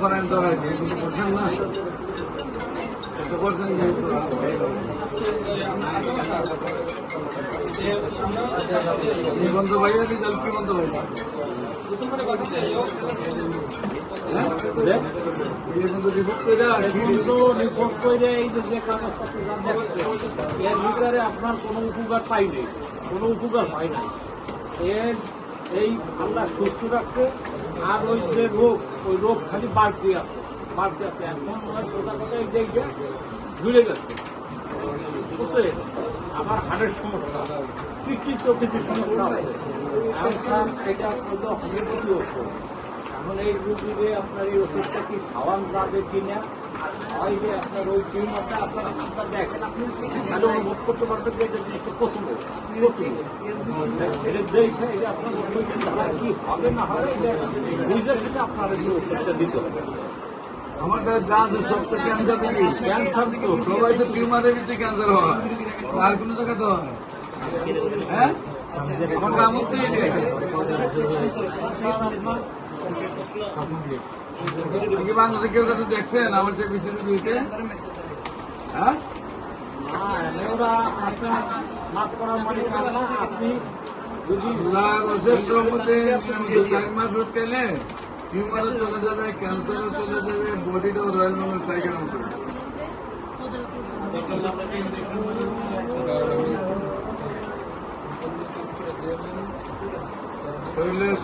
করেন তো করছেন না করছেন যেহেতু নিবন্ধ ভাইয়া রেজাল্ট কি বন্ধ ভাইয়া? এর ভিতরে আপনার কোনো উপকার পাইনি কোনো উপকার পাই নাই এর এই আল্লাহ সুস্থ রাখছে আর ওই যে রোগ ওই রোগ খালি বাড়তে আছে বাড়তে আছে এখন সোজা কথা এই ঝুলে গেছে আমার হাড়ের সমস্যা তো কিছু সমস্যা আছে এটা হোমিওপ্যাথি ওষুধ এখন এই রুগীরে আপনার এই ওষুধটা কি খাওয়ান যাবে কিনা? আর খাওয়াইলে আপনার ওই টিউমারটা আপনার আপনার দেখেন আপনি অনুভব করতে পারবেন যে এটা জিনিসটা প্রচুর এটা দেখে এটা আপনার দ্বারা কি হবে না হবে এটা বুঝে সেটা আপনার ওষুধটা দিতে হবে। আমার দ্বারা যা আছে সব তো ক্যান্সার নাকি ক্যান্সার তো সবাই তো টিউমারের ভিতরে ক্যান্সার হয়। আর কোনো জায়গা তো হয় হ্যাঁ? আমার নাম হচ্ছে এটাই। কি বাংলাদেশে কেউ কাছে দেখছেন? আমার চেয়ে বেশি দিতে হ্যাঁ? মানে আপনি যদি মাস টিউমারও চলে যাবে ক্যান্সারও চলে যাবে বডিটাও রয়্যাল নম্বর টাইগার মতো।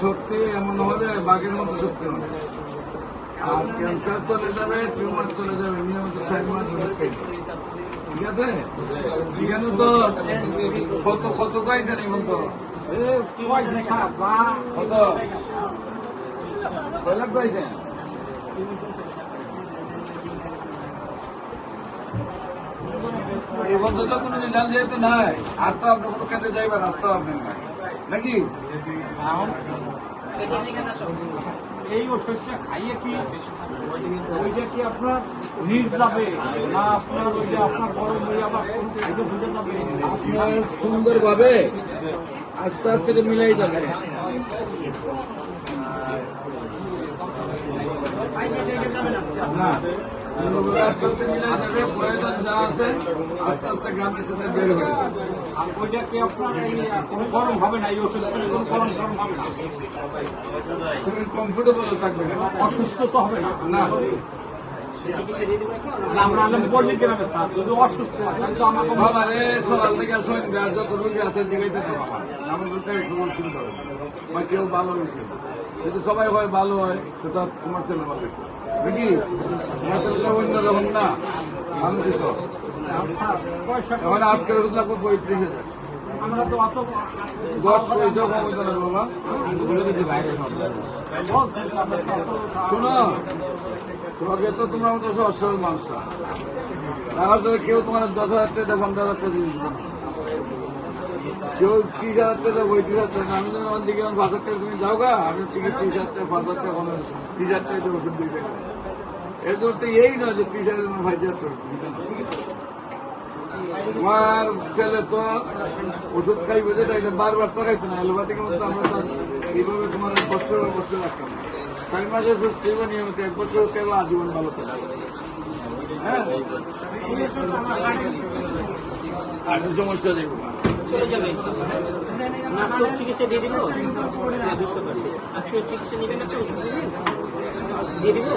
শক্তি এমন হবে বাঘের মতো শক্তি হবে। আর ক্যান্সার চলে যাবে টিউমার চলে যাবে, নিয়মিত চার মাস ঠিক আছে? এখানে তো কত কত গাইছেন এখন তো কত? এই বন্ধু তো কোনো রেজাল্ট যেহেতু নাই, আর তো আপনার কোনো কাজে যাইবার রাস্তা আপনার নাই। নাকি? এই ওষুধটা খাইয়ে কি ওইটা কি আপনার নিট যাবে? না আপনার ওইটা আপনার গরম হয়ে আবার বুঝে যাবে? আপনার সুন্দরভাবে আস্তে আস্তে মিলাই যাবে। না। আস্তে আস্তে প্রয়োজন যা আস্তে আস্তে গ্রামের সাথে আর কোনো গরম হবে না না। অসুস্থ আমরা যদি তো থেকে কেউ ভালো হয়েছে। যদি সবাই হয়, ভালো হয়, তো তোমার ছেলে ভালো নাকি ছেলেটা অন্য রকম না মানুষই তো স্যার পয়সা এখন আজকের ওষুধ লাগবে পঁয়ত্রিশ হাজার। আমরা তো অত দশ পয়সা কম হইতে না বাবা। শোনো তোমাকে তো তোমার মতো অসল তারা কেউ তোমার দশ হাজার টাকা পনেরো হাজার টাকা দিয়ে কেউ ত্রিশ হাজার টাকা পঁয়ত্রিশ হাজার টাকা। আমি যখন দিকে পাঁচ হাজার টাকা তুমি যাও গা আমি থেকে ত্রিশ হাজার টাকা পাঁচ হাজার টাকা ত্রিশ হাজার টাকা ওষুধ দিয়ে এর জন্য তো এই নয় যে টাকা টাকা দিবে না। তোমার ছেলে তো ওষুধ খাইবে যেটা এটা বারবার তো খাইতো না। এলোপ্যাথিক মতো আমরা তো এইভাবে তোমার বছর বছর রাখতাম। চার মাসে সুস্থ হইবে নিয়মিত এক বছর খেলো আজীবন ভালো থাকবে? হ্যাঁ? সমস্যা দেখব চলে যাবে আজকে চিকিৎসা দিব দিব।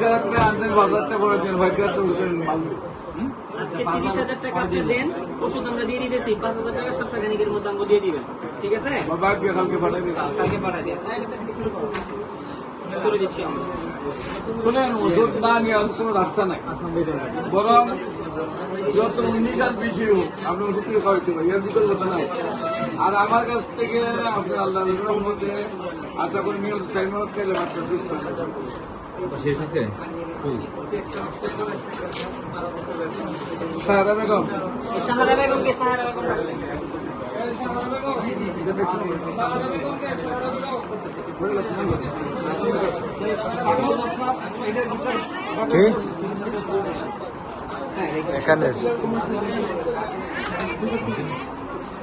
স্যার দিয়ে পাঁচ হাজার টাকা সপ্তাহখানিকের আমরা শুনেন, ওষুধ না নিয়ে আর কোনো রাস্তা নাই। বরং যত উনিশ আর বেশি হোক আপনি ওষুধ থেকে খাওয়াইতে পারি এর ভিতরে কথা নাই। আর আমার কাছ থেকে আপনি আল্লাহ মধ্যে আশা করি নিয়ম চাই খেলে বাচ্চা সুস্থ হয়ে যাবে। সাহারা বেগম। সাহারা বেগমকে সাহারা বেগম এখানে।